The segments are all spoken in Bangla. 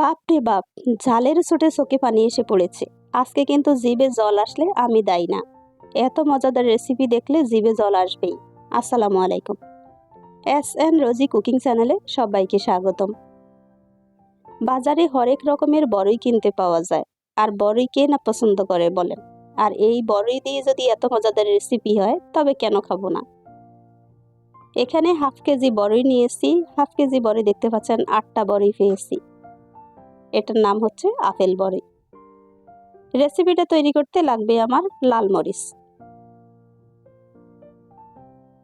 বাপ রে বাপ ঝালের চোটে চোখে পানি এসে পড়েছে। আজকে কিন্তু জিভে জল আসলে আমি দাই না। এত মজাদার রেসিপি দেখলে জিভে জল আসবেই। আসসালামু আলাইকুম। এস এন রোজি কুকিং চ্যানেলে সবাইকে স্বাগতম। বাজারে হরেক রকমের বড়ই কিনতে পাওয়া যায়, আর বড়ই কে না পছন্দ করে বলেন। আর এই বড়ই দিয়ে যদি এত মজাদার রেসিপি হয়, তবে কেন খাব না? এখানে হাফ কেজি বড়ই নিয়েছি, হাফ কেজি বড়ি দেখতে পাচ্ছেন, আটটা বড়ই পেয়েছি। এটার নাম হচ্ছে আপেল বড়ি। রেসিপিটা তৈরি করতে লাগবে আমার লাল মরিচ।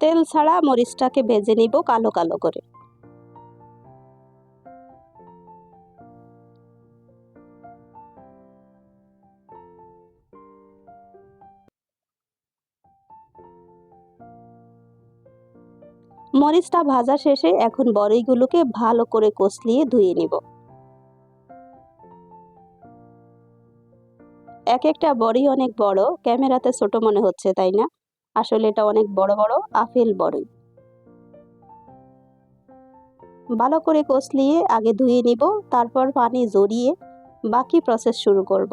তেল ছাড়া মরিচটাকে ভেজে নিব কালো কালো করে। মরিচটা ভাজা শেষে এখন বড়িগুলোকে ভালো করে কষলিয়ে ধুয়ে নিব। এক একটা বড়ি অনেক বড়, ক্যামেরাতে ছোট মনে হচ্ছে, তাই না? আসলে এটা অনেক বড় বড়, আপেল বড়ি ভালো করে কষলিয়ে আগে ধুয়ে নিব, তারপর পানি জড়িয়ে বাকি প্রসেস শুরু করব।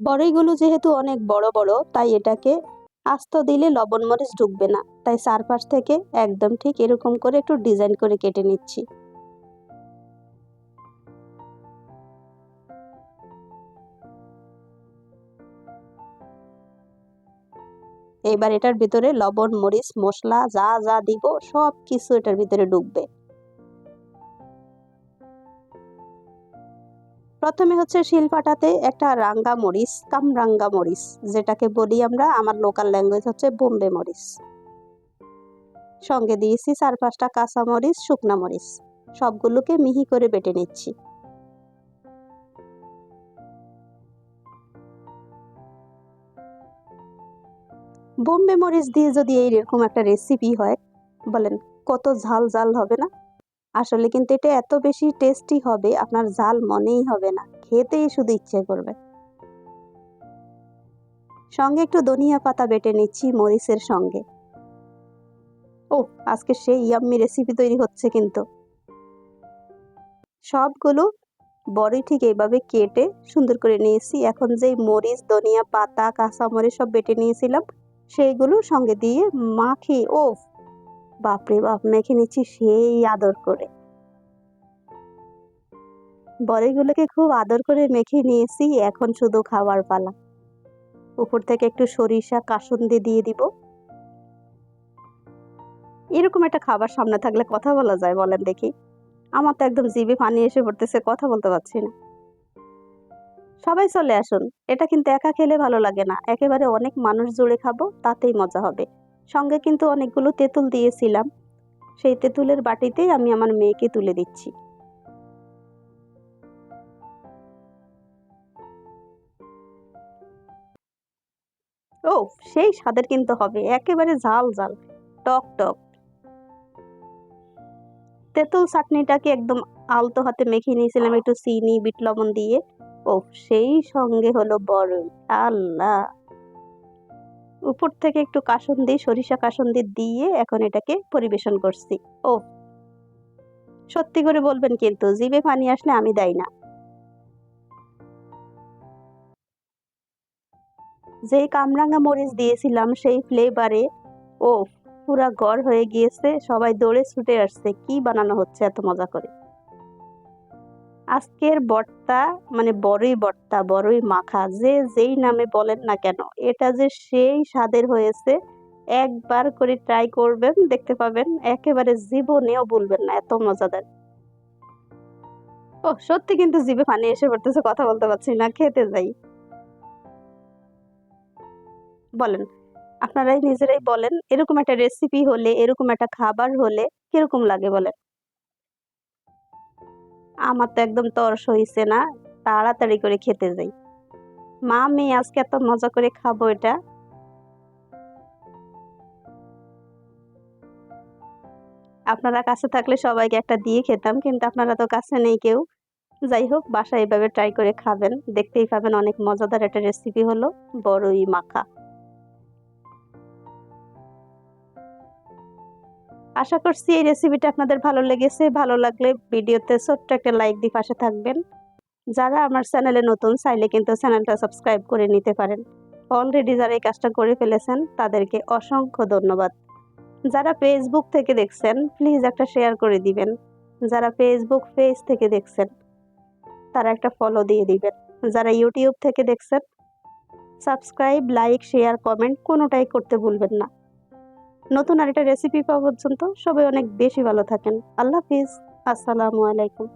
বড়িগুলো যেহেতু অনেক বড় বড়, তাই এটাকে আস্ত দিলে লবণ মরিচ ঢুকবে না। তাই চারপাশ থেকে একদম ঠিক এরকম করে একটু ডিজাইন করে কেটে নিচ্ছি। এবার এটার ভিতরে লবণ, মরিচ, মশলা যা যা দিব, সব কিছু এটার ভিতরে ঢুকবে। প্রথমে হচ্ছে শিলপাটাতে একটা রাঙ্গা মরিচ, কামরাঙ্গা মরিচ, যেটাকে বলি আমরা, আমার লোকাল ল্যাঙ্গুয়েজ হচ্ছে বোম্বে মরিচ। সঙ্গে দিয়েছি চার পাঁচটা কাঁচা মরিচ, শুকনা মরিচ। সবগুলোকে মিহি করে বেটে নিচ্ছি। বোম্বে মরিচ দিয়ে যদি এইরকম একটা রেসিপি হয়, বলেন কত ঝাল ঝাল হবে না? আসলে কিন্তু এটা এত বেশি টেস্টি হবে, আপনার ঝাল মনেই হবে না, খেতেই শুধু ইচ্ছে করবে। সঙ্গে একটু ধনিয়া পাতা বেটে নিচ্ছি মরিচের সঙ্গে। ও আজকে সেই ইয়াম্মি রেসিপি তৈরি হচ্ছে কিন্তু। সবগুলো বড়ি ঠিক এইভাবে কেটে সুন্দর করে নিয়েছি। এখন যেই মরিচ, ধনিয়া পাতা কাঁচা মরিচ সব বেটে নিয়েছিলাম সেইগুলো সঙ্গে দিয়ে মাখি ও বাপরে বাপ, মেখে নিচ্ছি সেই আদর করে। বড়িগুলোকে খুব আদর করে মেখে নিয়েছি, এখন শুধু খাবার পালা। উপর থেকে একটু সরিষা, কাসুন্দি দিয়ে দিব। এরকম একটা খাবার সামনে থাকলে কথা বলা যায়, বলেন দেখি। আমার তো একদম জিভে পানি এসে পড়তেছে, কথা বলতে পারছি না। সবাই চলে আসুন। এটা কিন্তু একা খেলে ভালো লাগে না। একেবারে অনেক মানুষ জুড়ে খাব, তাতেই মজা হবে। সঙ্গে কিন্তু অনেকগুলো তেঁতুল দিয়েছিলাম। সেই তেঁতুলের বাটিতেই আমি আমার মেয়েকে তুলে দিচ্ছি। ও সেই স্বাদের কিন্তু হবে। একেবারে ঝাল ঝাল। টক টক। তেঁতুল চাটনিটাকে একদম আলতো হাতে মেখে নিয়েছিলাম একটু চিনি, বিট লবণ দিয়ে। ও সেই সঙ্গে হলো বড়ই আল্লাহ। উপর থেকে একটু কাসন দিয়ে সরিষা কাসন্দি দিয়ে এখন এটাকে পরিবেশন করছি। ও। সত্যি করে বলবেন কিন্তু, জিভে পানি আসলে আমি দেয় না। যেই কামরাঙ্গা মরিচ দিয়েছিলাম, সেই ফ্লেভারে ও, পুরা গড় হয়ে গিয়েছে, সবাই দৌড়ে ছুটে আসছে। কি বানানো হচ্ছে, এত মজা করে। আজকের বর্তা মানে বড়ই বর্তা, বড়ই মাখা, যে যেই নামে বলেন না কেন, এটা যে সেই স্বাদের হয়েছে, একবার করে ট্রাই করবেন, দেখতে পাবেন, একেবারে জীবনেও বলবেন না, এত মজাদার। ও সত্যি কিন্তু জিভে পানি এসে পড়তেছে, কথা বলতে পারছি না, খেতে যাই। বলেন, আপনারাই নিজেরাই বলেন, এরকম একটা রেসিপি হলে, এরকম একটা খাবার হলে, কীরকম লাগে বলেন? আমার তো একদম তরস হইছে না, তাড়াতাড়ি করে খেতে যাই। মা মেয়ে আজকে এত মজা করে খাব এটা। আপনারা কাছে থাকলে সবাইকে একটা দিয়ে খেতাম, কিন্তু আপনারা তো কাছে নেই কেউ। যাই হোক, বাসায় এভাবে ট্রাই করে খাবেন, দেখতেই পাবেন অনেক মজাদার একটা রেসিপি হলো বড়ই মাখা। আশা করছি এই রেসিপিটা আপনাদের ভালো লেগেছে, ভালো লাগলে ভিডিওতে ছোট্ট একটা লাইক দিয়ে পাশে থাকবেন। যারা আমার চ্যানেলে নতুন, চাইলে কিন্তু চ্যানেলটা সাবস্ক্রাইব করে নিতে পারেন। অলরেডি যারা এই কাজটা করে ফেলেছেন, তাদেরকে অসংখ্য ধন্যবাদ। যারা ফেসবুক থেকে দেখছেন প্লিজ একটা শেয়ার করে দিবেন। যারা ফেসবুক পেজ থেকে দেখছেন, তারা একটা ফলো দিয়ে দিবেন। যারা ইউটিউব থেকে দেখছেন সাবস্ক্রাইব লাইক শেয়ার কমেন্ট কোনোটাই করতে ভুলবেন না। নতুন আরেকটা রেসিপি পাওয়া পর্যন্ত সবাই অনেক বেশি ভালো থাকেন। আল্লাহ হাফিজ। আসসালামু আলাইকুম।